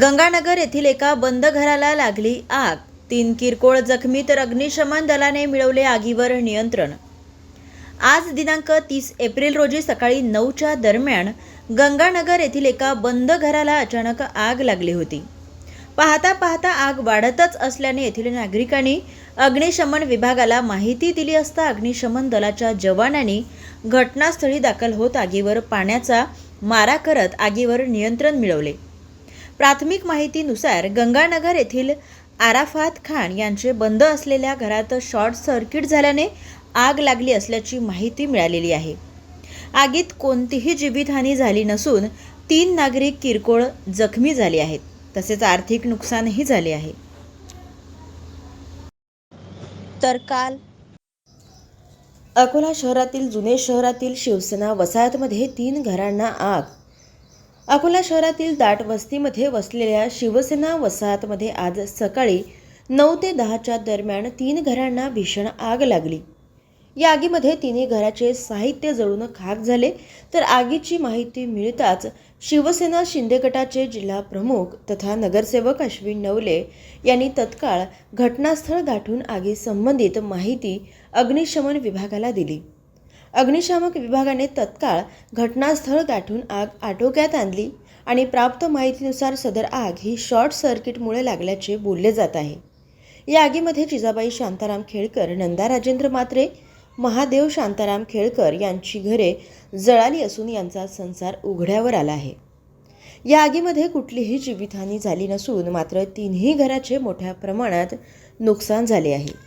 गंगानगर येथील एका बंद घराला लागली आग. तीन किरकोळ जखमी तर अग्निशमन दलाने मिळवले आगीवर नियंत्रण. आज दिनांक तीस एप्रिल रोजी सकाळी नऊच्या दरम्यान गंगानगर येथील एका बंद घराला अचानक आग लागली होती. पाहता पाहता आग वाढतच असल्याने येथील नागरिकांनी अग्निशमन विभागाला माहिती दिली असता अग्निशमन दलाच्या जवानांनी घटनास्थळी दाखल होत आगीवर पाण्याचा मारा करत आगीवर नियंत्रण मिळवले. प्राथमिक माहितीनुसार गंगानगर येथील आराफात खान यांचे बंद असलेल्या घरात शॉर्ट सर्किट झाल्याने आग लागली असल्याची माहिती मिळालेली आहे. आगीत कोणतीही जीवितहानी झाली नसून तीन नागरिक किरकोळ जखमी झाले आहेत. तसेच आर्थिक नुकसानही झाले आहे. तर काल अकोला शहरातील जुने शहरातील शिवसेना वसाहतमध्ये तीन घरांना आग अकोला शहरातील दाट वस्तीमध्ये वसलेल्या शिवसेना वसाहतमध्ये आज सकाळी नऊ ते दहाच्या दरम्यान तीन घरांना भीषण आग लागली. या आगीमध्ये तिन्ही घराचे साहित्य जळून खाक झाले. तर आगीची माहिती मिळताच शिवसेना शिंदे गटाचे जिल्हा प्रमुख तथा नगरसेवक अश्विन नवले यांनी तत्काळ घटनास्थळ गाठून आगी संबंधित माहिती अग्निशमन विभागाला दिली. अग्निशामक विभागाने तत्काळ घटनास्थळ गाठून आग आटोक्यात आणली आणि प्राप्त माहितीनुसार सदर आग ही शॉर्ट सर्किटमुळे लागल्याचे बोलले जात आहे. या आगीमध्ये जिजाबाई शांताराम खेळकर नंदा राजेंद्र मात्रे महादेव शांताराम खेळकर यांची घरे जळाली असून यांचा संसार उघड्यावर आला आहे. या आगीमध्ये कुठलीही जीवितहानी झाली नसून मात्र तिन्ही घराचे मोठ्या प्रमाणात नुकसान झाले आहे.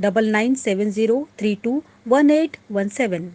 double nine seven zero three two one eight one seven.